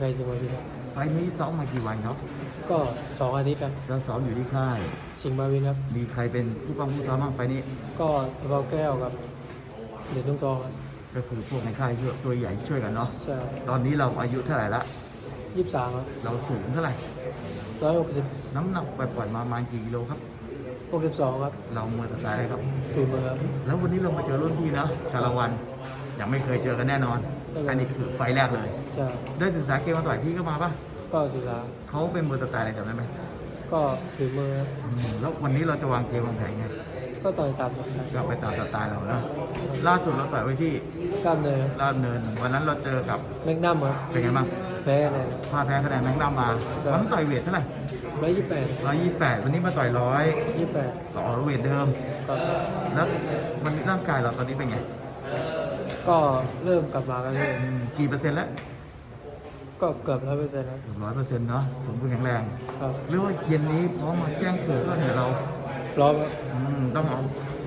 ใกล้ๆจังหวัดพิษครับไฟล์นี้ซ้อมมากี่วันครับก็สองอาทิตย์ครับเราซ้อมอยู่ที่ค่าย สิงห์มาวินครับ มีใครเป็นผู้กองผู้ซ้อมบ้างไฟล์นี้ ก็เบาแก้วกับเด็ดลุงทองครับก็คือพวกในค่ายที่ตัวใหญ่ช่วยกันเนาะ จะตอนนี้เราอายุเท่าไหร่ละ ยี่สิบสามครับเราสูงเท่าไหร่ ร้อยหกสิบน้ำหนักปล่อยๆมาประมาณกี่กิโลครับ หกสิบสองครับเราเมื่อตายอะไรครับ ฝีมือครับแล้ววันนี้เรามาเจอรุ่นพี่เนาะชาละวัน ยังไม่เคยเจอกันแน่นอน อันนี้คือไฟล์แรกเลยจะได้ศึกษาเกมมาต่อยพี่ก็มาปะก็ศึกษาเขาเป็นมือตะตายอะไรจำได้ไหมก็ฝีมือครับอืมแล้ววันนี้เราจะวางเกมวางแผนไงก็ต่อยตามครับก็ไปตามสไตล์เราเนาะล่าสุดเราต่อยไว้ที่กล้ามเนื้อครับลาดเนิน วันนั้นเราเจอกับแมกนัมครับเป็นไงบ้างแพ้เลยพาแพ้คะแนนแม็กนัมมาวันนั้นต่อยเวทเท่าไหร่ร้อยยี่สิบแปดร้อยยี่แปดวันนี้มาต่อยร้อยยี่สิบแปดต่อเวทเดิม ครับแล้ววันนี้ร่างกายเราตอนนี้เป็นไง ก็เริ่มกลับมากันเลยอืมกี่เปอร์เซ็นต์แล้วก็เกือบร้อยเปอร์เซ็นต์ครับร้อยเปอร์เซ็นต์เนาะสมบูรณ์แข็งแรงครับหรือว่าเย็นนี้พร้อมมาแจ้งเกิดก็เนี่ยเราพร้อมครับอืมต้องเอา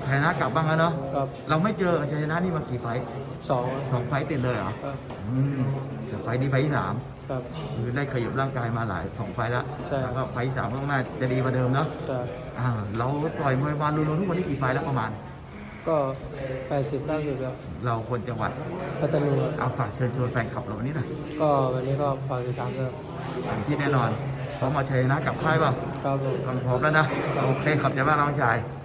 ชัยชนะกลับบ้างแล้วเนาะครับเราไม่เจอชัยชนะนี่มากี่ไฟท์สองครับสองไฟท์ติดเลยเหรอครับอืมแต่ไฟท์นี้ไฟท์ที่สามครับ คือได้ขยับร่างกายมาหลายสองไฟท์แล้วใช่ แล้วก็ไฟท์ที่สามข้างหน้าจะดีกว่าเดิมเนาะจะอ่าเราต่อยมวยมารวมๆทุกวันนี้กี่ไฟท์แล้วประมาณ ก็แปดสิบเก้าสิบแล้วเราคนจังหวัดพัทลุงครับเอาฝากเชิญชวนแฟนคลับเราวันนี้หน่อยก็วันนี้ก็ฝากติดตามด้วยเต็มที่แน่นอนพร้อมเอาชัยชนะกลับค่ายเปล่าครับผมก็พร้อมแล้วนะโอเคขอบใจมากน้องชายค